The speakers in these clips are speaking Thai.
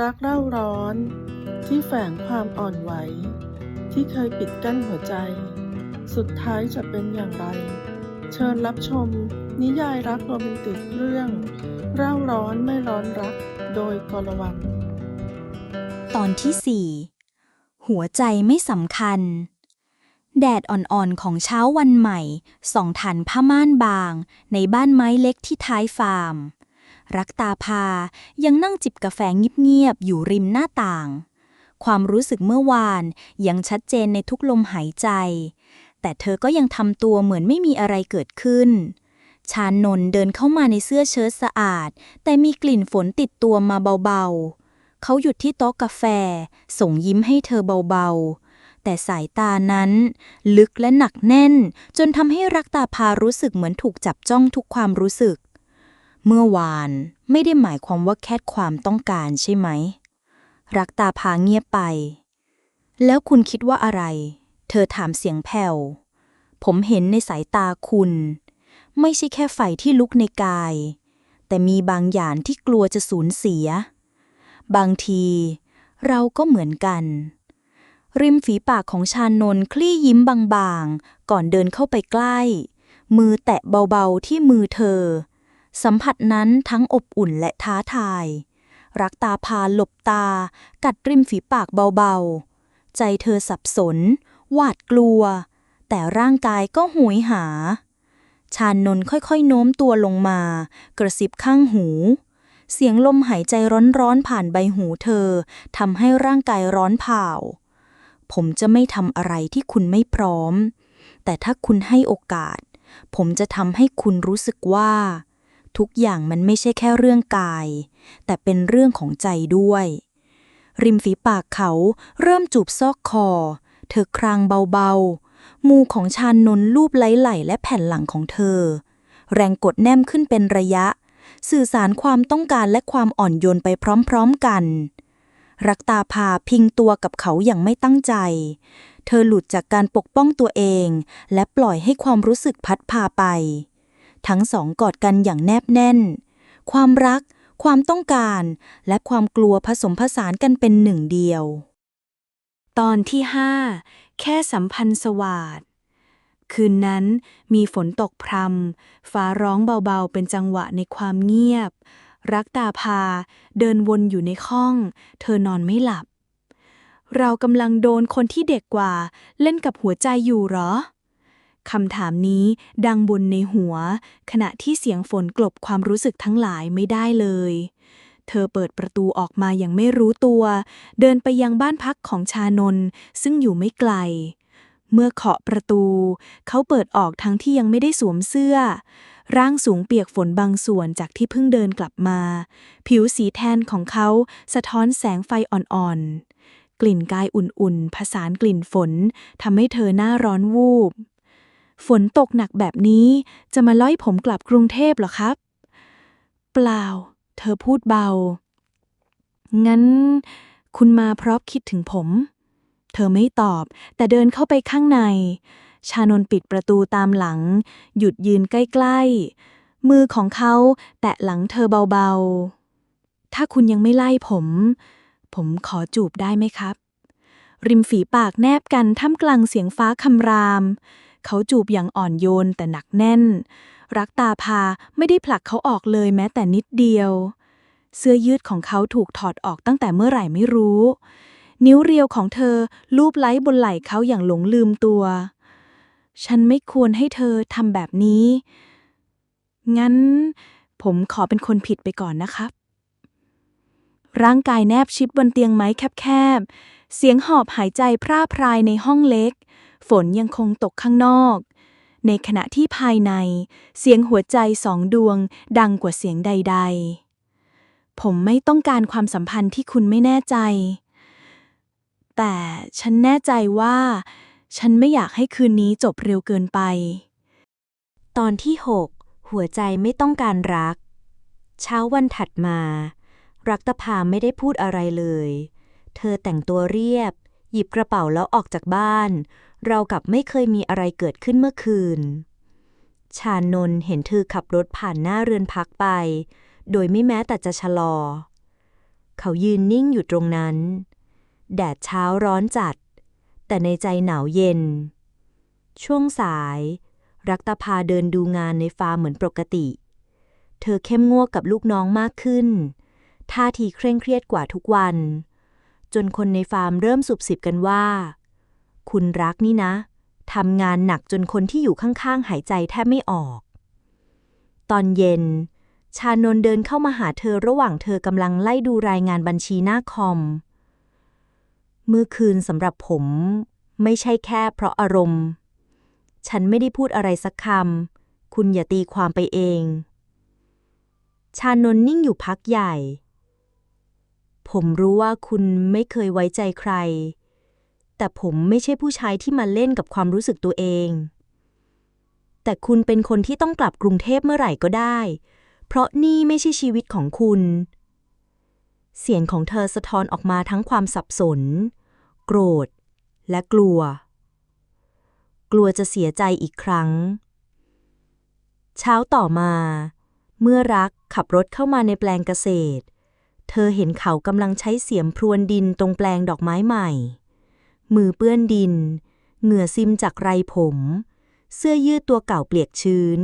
รักเร่าร้อน ที่แฝงความอ่อนไหว ที่เคยปิดกั้นหัวใจ สุดท้ายจะเป็นอย่างไร เชิญรับชม นิยายรักโรแมนติกเรื่อง เร่าร้อนไม่ร้อนรัก โดยกรวรรณตอนที่4หัวใจไม่สำคัญ แดดอ่อนๆของเช้าวันใหม่ส่องถันผ้าม่านบาง ในบ้านไม้เล็กที่ท้ายฟาร์ม รักตาพา ยังนั่งจิบกาแฟเงียบๆอยู่ริมหน้าต่าง ความรู้สึกเมื่อวานยังชัดเจนในทุกลมหายใจ แต่เธอก็ยังทำตัวเหมือนไม่มีอะไรเกิดขึ้น ชานนท์เดินเข้ามาในเสื้อเชิ้ตสะอาด แต่มีกลิ่นฝนติดตัวมาเบาๆ เขาหยุดที่โต๊ะกาแฟ ส่งยิ้มให้เธอเบาๆแต่สายตานั้น ลึกและหนักแน่น จนทำให้รักตาพารู้สึกเหมือนถูกจับจ้องทุกความรู้สึก เมื่อวานไม่ได้หมายความว่าแค่ความต้องการใช่ไหม รักตาพาเงียบไป แล้วคุณคิดว่าอะไร เธอถามเสียงแผ่ว ผมเห็นในสายตาคุณ ไม่ใช่แค่ไฟที่ลุกในกาย แต่มีบางอย่างที่กลัวจะสูญเสีย บางทีเราก็เหมือนกัน ริมฝีปากของชานนท์คลี่ยิ้มบางๆ ก่อนเดินเข้าไปใกล้ มือแตะเบาๆที่มือเธอ สัมผัสนั้นทั้งอบอุ่นและท้าทาย รักตาพาหลบตา กัดริมฝีปากเบาๆ ใจเธอสับสน หวาดกลัว แต่ร่างกายก็หวยหา ชานนท์ค่อยๆ โน้มตัวลงมา กระซิบข้างหู เสียงลมหายใจร้อนๆ ผ่านใบหูเธอทำให้ร่างกายร้อนเผาผมจะไม่ทำอะไรที่คุณไม่พร้อม แต่ถ้าคุณให้โอกาส ผมจะทำให้คุณรู้สึกว่า ทุกอย่างมันไม่ใช่แค่เรื่องกาย แต่เป็นเรื่องของใจด้วย ริมฝีปากเขาเริ่มจูบซอกคอ เธอครางเบาๆมือของชานนนลูบไหล่ๆและแผ่นหลังของเธอ แรงกดแนมขึ้นเป็นระยะ สื่อสารความต้องการและความอ่อนโยนไปพร้อมๆกัน รักตาพาพิงตัวกับเขาอย่างไม่ตั้งใจ เธอหลุดจากการปกป้องตัวเอง และปล่อยให้ความรู้สึกพัดพาไป ทั้งสองกอดกันอย่างแนบแน่น ความรัก ความต้องการ และความกลัวผสมผสานกันเป็นหนึ่งเดียว ตอนที่ห้าแค่สัมพันธ์สวาดคืนนั้นมีฝนตกพรำฟ้าร้องเบาๆเป็นจังหวะในความเงียบ รักตาพา เดินวนอยู่ในห้อง เธอนอนไม่หลับ เรากำลังโดนคนที่เด็กกว่า เล่นกับหัวใจอยู่หรอ คำถามนี้ดังบนในหัว ขณะที่เสียงฝนกลบความรู้สึกทั้งหลายไม่ได้เลย เธอเปิดประตูออกมาอย่างไม่รู้ตัว เดินไปยังบ้านพักของชานนซึ่งอยู่ไม่ไกล เมื่อเคาะประตู เขาเปิดออกทั้งที่ยังไม่ได้สวมเสื้อ ร่างสูงเปียกฝนบางส่วนจากที่เพิ่งเดินกลับมา ผิวสีแทนของเขาสะท้อนแสงไฟอ่อนๆ กลิ่นกายอุ่นๆ ผสานกลิ่นฝนทำให้เธอหน้าร้อนวูบ ฝนตกหนักแบบนี้จะมาล่อยผมกลับกรุงเทพเหรอครับ เปล่า เธอพูดเบา งั้น คุณมาเพราะคิดถึงผม เธอไม่ตอบ แต่เดินเข้าไปข้างใน ชานนปิดประตูตามหลัง หยุดยืนใกล้ๆ มือของเขาแตะหลังเธอเบาๆ ถ้าคุณยังไม่ไล่ผม ผมขอจูบได้ไหมครับ ริมฝีปากแนบกันท่ามกลางเสียงฟ้าคำราม เขาจูบอย่างอ่อนโยนแต่หนักแน่น รักตาพาไม่ได้ผลักเขาออกเลยแม้แต่นิดเดียว เสื้อยืดของเขาถูกถอดออกตั้งแต่เมื่อไหร่ไม่รู้ นิ้วเรียวของเธอลูบไล้บนไหล่เขาอย่างหลงลืมตัว ฉันไม่ควรให้เธอทำแบบนี้ งั้น ผมขอเป็นคนผิดไปก่อนนะครับร่างกายแนบชิดบนเตียงไม้แคบๆ เสียงหอบหายใจพร่าพรายในห้องเล็ก ฝนยังคงตกข้างนอก ในขณะที่ภายใน เสียงหัวใจสองดวงดังกว่าเสียงใด ๆ ผมไม่ต้องการความสัมพันธ์ที่คุณไม่แน่ใจ แต่ฉันแน่ใจว่า ฉันไม่อยากให้คืนนี้จบเร็วเกินไป ตอนที่ 6 หัวใจไม่ต้องการรัก เช้าวันถัดมา รักตภาไม่ได้พูดอะไรเลย เธอแต่งตัวเรียบ หยิบกระเป๋าแล้วออกจากบ้าน เรากับไม่เคยมีอะไรเกิดขึ้นเมื่อคืน ชานนท์เห็นเธอขับรถผ่านหน้าเรือนพักไป โดยไม่แม้แต่จะชะลอ เขายืนนิ่งอยู่ตรงนั้น แดดเช้าร้อนจัด แต่ในใจหนาวเย็น ช่วงสาย รักตาพาเดินดูงานในฟาร์มเหมือนปกติ เธอเข้มงวดกับลูกน้องมากขึ้น ท่าทีเคร่งเครียดกว่าทุกวัน จนคนในฟาร์มเริ่มสุบสิบกันว่า คุณรักนี่นะทำงานหนักจนคนที่อยู่ข้างๆ หายใจแทบไม่ออก ตอนเย็น ชานนเดินเข้ามาหาเธอระหว่างเธอกำลังไล่ดูรายงานบัญชีหน้าคอมเมื่อคืนสำหรับผมไม่ใช่แค่เพราะอารมณ์ ฉันไม่ได้พูดอะไรสักคำ คุณอย่าตีความไปเอง ชานนนิ่งอยู่พักใหญ่ ผมรู้ว่าคุณไม่เคยไว้ใจใคร แต่ผมไม่ใช่ผู้ชายที่มาเล่นกับความรู้สึกตัวเอง แต่คุณเป็นคนที่ต้องกลับกรุงเทพเมื่อไหร่ก็ได้ เพราะนี่ไม่ใช่ชีวิตของคุณ เสียงของเธอสะท้อนออกมาทั้งความสับสน โกรธ และกลัว กลัวจะเสียใจอีกครั้ง เช้าต่อมา เมื่อรักขับรถเข้ามาในแปลงเกษตร เธอเห็นเขากำลังใช้เสียมพรวนดินตรงแปลงดอกไม้ใหม่ มือเปื้อนดิน เหงื่อซิมจากไรผม เสื้อยืดตัวเก่าเปียกชื้น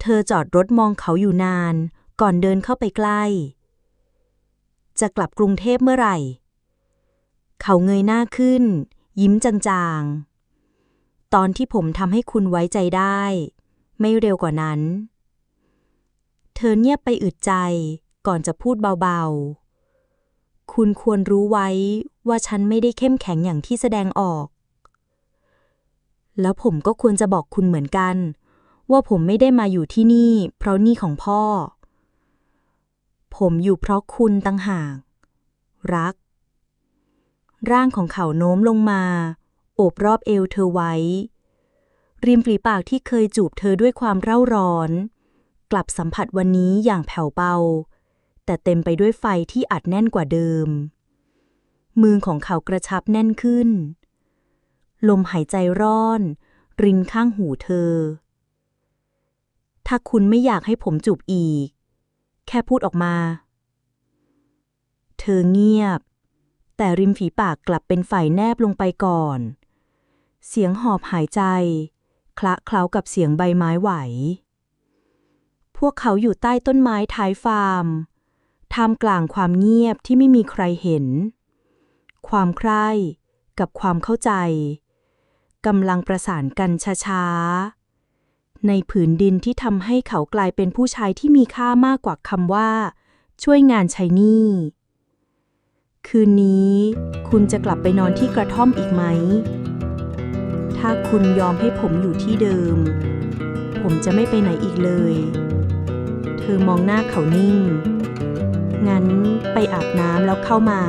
เธอจอดรถมองเขาอยู่นาน ก่อนเดินเข้าไปใกล้ จะกลับกรุงเทพเมื่อไหร่ เขาเงยหน้าขึ้น ยิ้มจางๆ ตอนที่ผมทำให้คุณไว้ใจได้ ไม่เร็วกว่านั้น เธอเงียบไปอึดใจ ก่อนจะพูดเบาๆ คุณควรรู้ไว้ว่าฉันไม่ได้เข้มแข็งอย่างที่แสดงออก แล้วผมก็ควรจะบอกคุณเหมือนกัน ว่าผมไม่ได้มาอยู่ที่นี่ เพราะนี่ของพ่อ ผมอยู่เพราะคุณตั้งหาก รัก ร่างของเขาโน้มลงมา โอบรอบเอวเธอไว้ ริมฝีปากที่เคยจูบเธอด้วยความเร่าร้อนกลับสัมผัสวันนี้อย่างแผ่วเบา แต่เต็มไปด้วยไฟที่อัดแน่นกว่าเดิม มือของเขากระชับแน่นขึ้น ลมหายใจร้อน รินข้างหูเธอ ถ้าคุณไม่อยากให้ผมจูบอีก แค่พูดออกมา เธอเงียบ แต่ริมฝีปากกลับเป็นฝ่ายแนบลงไปก่อน เสียงหอบหายใจ คละเคล้ากับเสียงใบไม้ไหวพวกเขาอยู่ใต้ต้นไม้ท้ายฟาร์ม ท่ามกลางความเงียบที่ไม่มีใครเห็น ความใคร่กับความเข้าใจกำลังประสานกันช้าๆ ในผืนดินที่ทำให้เขากลายเป็นผู้ชายที่มีค่ามากกว่าคำว่า ช่วยงานช้หนี้คืนนี้ คุณจะกลับไปนอนที่กระท่อมอีกไหม ถ้าคุณยอมให้ผมอยู่ที่เดิม ผมจะไม่ไปไหนอีกเลย เธอมองหน้าเขานิ่ง งั้นไปอาบน้ำแล้วเข้ามา